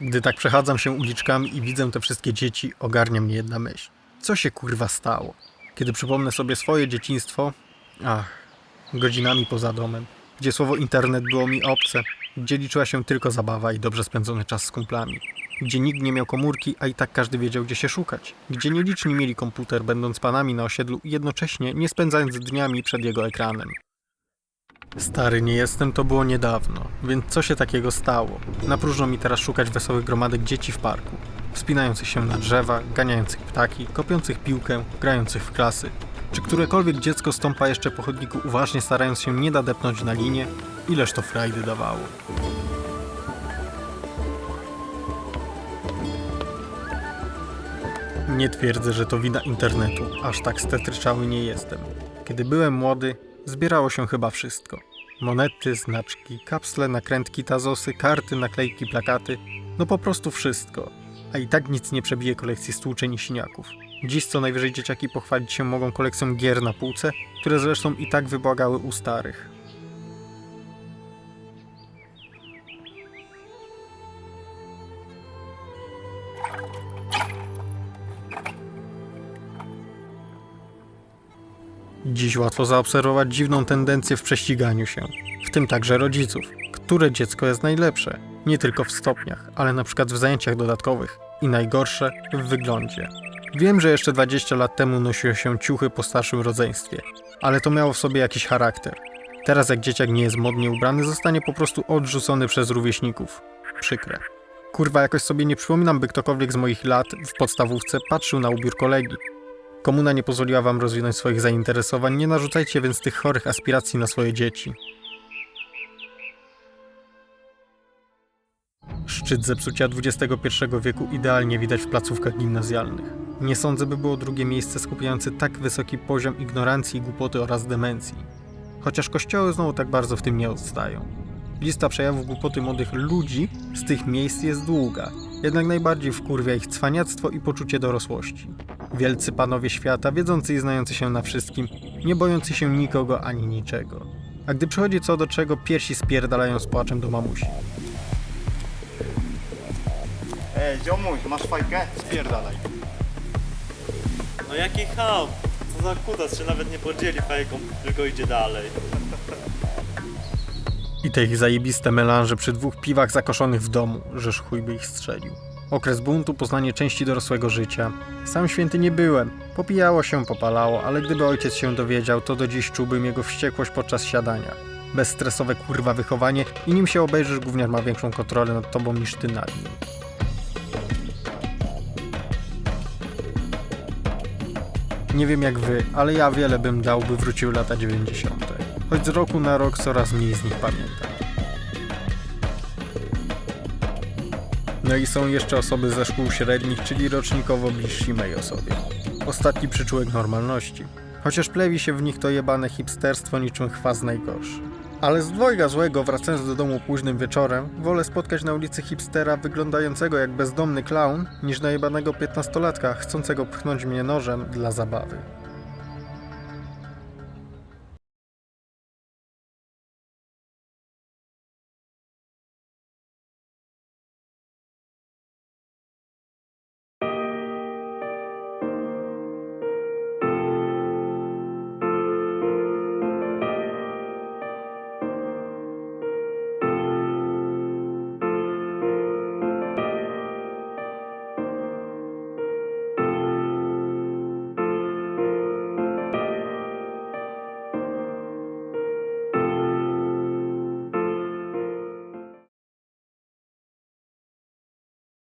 Gdy tak przechadzam się uliczkami i widzę te wszystkie dzieci, ogarnia mnie jedna myśl. Co się kurwa stało? Kiedy przypomnę sobie swoje dzieciństwo, ach, godzinami poza domem, gdzie słowo internet było mi obce, gdzie liczyła się tylko zabawa i dobrze spędzony czas z kumplami, gdzie nikt nie miał komórki, a i tak każdy wiedział, gdzie się szukać, gdzie nieliczni mieli komputer, będąc panami na osiedlu i jednocześnie nie spędzając dniami przed jego ekranem. Stary nie jestem, to było niedawno, więc co się takiego stało? Na próżno mi teraz szukać wesołych gromadek dzieci w parku, wspinających się na drzewa, ganiających ptaki, kopiących piłkę, grających w klasy. Czy którekolwiek dziecko stąpa jeszcze po chodniku uważnie starając się nie nadepnąć na linię? Ileż to frajdy dawało. Nie twierdzę, że to wina internetu, aż tak stetryczały nie jestem. Kiedy byłem młody, zbierało się chyba wszystko. Monety, znaczki, kapsle, nakrętki, tazosy, karty, naklejki, plakaty. No po prostu wszystko. A i tak nic nie przebije kolekcji stłuczeń i siniaków. Dziś co najwyżej dzieciaki pochwalić się mogą kolekcją gier na półce, które zresztą i tak wybłagały u starych. Dziś łatwo zaobserwować dziwną tendencję w prześciganiu się, w tym także rodziców. Które dziecko jest najlepsze? Nie tylko w stopniach, ale na przykład w zajęciach dodatkowych i najgorsze w wyglądzie. Wiem, że jeszcze 20 lat temu nosiło się ciuchy po starszym rodzeństwie, ale to miało w sobie jakiś charakter. Teraz jak dzieciak nie jest modnie ubrany, zostanie po prostu odrzucony przez rówieśników. Przykre. Kurwa, jakoś sobie nie przypominam, by ktokolwiek z moich lat w podstawówce patrzył na ubiór kolegi. Komuna nie pozwoliła wam rozwinąć swoich zainteresowań, nie narzucajcie więc tych chorych aspiracji na swoje dzieci. Szczyt zepsucia XXI wieku idealnie widać w placówkach gimnazjalnych. Nie sądzę, by było drugie miejsce skupiające tak wysoki poziom ignorancji, głupoty oraz demencji. Chociaż kościoły znowu tak bardzo w tym nie odstają. Lista przejawów głupoty młodych ludzi z tych miejsc jest długa, jednak najbardziej wkurwia ich cwaniactwo i poczucie dorosłości. Wielcy panowie świata, wiedzący i znający się na wszystkim, nie bojący się nikogo ani niczego. A gdy przychodzi co do czego, piersi spierdalają z płaczem do mamusi. Ej, ziomuś, masz fajkę? Spierdalaj. No jaki ham! Co za kutas się nawet nie podzieli fajką, tylko idzie dalej. I te ich zajebiste melanże przy dwóch piwach zakoszonych w domu, żeż chuj by ich strzelił. Okres buntu, poznanie części dorosłego życia. Sam święty nie byłem. Popijało się, popalało, ale gdyby ojciec się dowiedział, to do dziś czułbym jego wściekłość podczas siadania. Bezstresowe kurwa wychowanie i nim się obejrzysz, gówniarz ma większą kontrolę nad tobą niż ty nad nim. Nie wiem jak wy, ale ja wiele bym dał, by wróciły lata 90. Choć z roku na rok coraz mniej z nich pamiętam. No i są jeszcze osoby ze szkół średnich, czyli rocznikowo bliżsi mej osobie. Ostatni przyczółek normalności. Chociaż plewi się w nich to jebane hipsterstwo niczym chwast najgorszy. Ale z dwojga złego, wracając do domu późnym wieczorem, wolę spotkać na ulicy hipstera wyglądającego jak bezdomny klaun, niż najebanego piętnastolatka chcącego pchnąć mnie nożem dla zabawy.